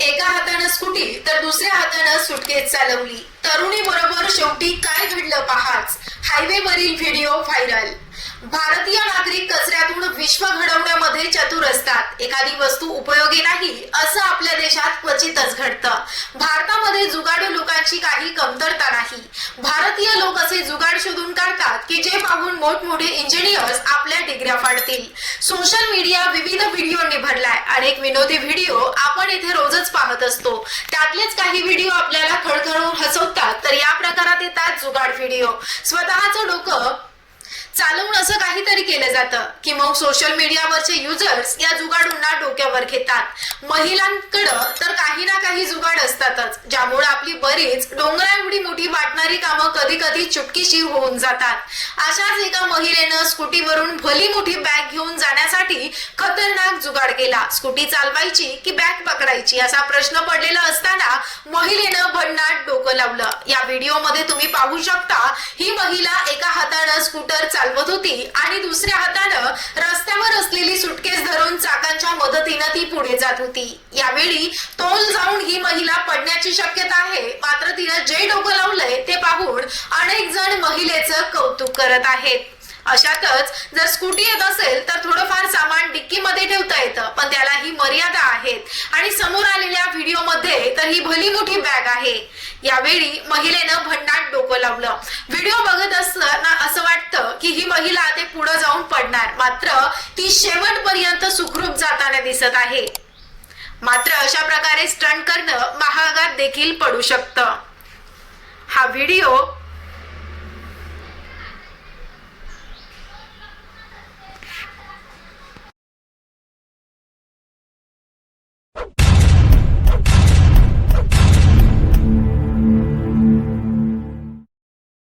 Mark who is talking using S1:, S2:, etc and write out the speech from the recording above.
S1: एका हातानं स्कूटी तर दुसऱ्या हातानं सुटकेस चालवली. तरुणी बरोबर शेवटी काय घडलं पहाच? हायवे वरील व्हिडिओ व्हायरल. भारतीय नागरिक कचऱ्यातून विश्व घडवण्यामध्ये चतुर असतात. एखादी वस्तू उपयोगी नाही असं आपल्या देशात क्वचितच घडतं. भारतामध्ये जुगाडू लोकांची काही कमतरता नाही. भारतीय लोक असे जुगाड शोधून काढतात की जे पाहून मोठमोठे इंजिनियर्स आपल्या डिग्र्या फाडतील. सोशल मीडिया विविध व्हिडिओनी अनेक विनोदी व्हिडिओ आपण इथे रोजच पाहत असतो. त्यातलेच काही व्हिडिओ आपल्याला खळखळून हसवतात तर या प्रकारात येतात जुगाड व्हिडिओ. स्वतःचं डोकं चालवून असं काहीतरी केलं जातं की मग सोशल मीडियावरचे युजर्स या जुगाडूंना डोक्यावर घेतात. महिलांकडं तर काही ना काही जुगाड असतातच ज्यामुळे आपली बरीच डोंगरा एवढी मोठी वाटणारी कामं कधी कधी चुटकीशी होऊन जातात. अशाच एका महिलेनं स्कूटीवरून भली मोठी बॅग घेऊन जाण्यासाठी खतरनाक जुगाड केला. स्कूटी चालवायची की बॅग पकडायची असा प्रश्न पडलेला असताना महिलेनं भन्नाट डोकं लावलं. या व्हिडिओमध्ये तुम्ही पाहू शकता ही महिला एका हातानं स्कूटर चालवत होती आणि दुसऱ्या हातानं रस्त्यावर असलेली सुटकेस धरून चाकांच्या मदतीनं ती पुढे जात होती. यावेळी तोल जाऊन ही महिला पडण्याची शक्यता आहे. मात्र तिनं जे डोकं लावलंय ते पाहून अनेक जण महिलेचं कौतुक करत आहेत. अशातच जर स्कूटी येत असेल तर थोडंफार सामान डिक्कीमध्ये ठेवता येतं पण त्याला ही मर्यादा समोर आलेल्या व्हिडिओमध्ये तर ही भली मोठी बॅग आहे. यावेळी महिलेनं भन्नाट डोकं लावलं. व्हिडिओ बघत असताना असं वाटतं की ही महिला ते पुढे जाऊन पडणार. मात्र ती शेवटपर्यंत सुखरूप जाताना दिसत आहे. मात्र अशा प्रकारे स्टंट करणं महागात देखील पडू शकतं. हा व्हिडिओ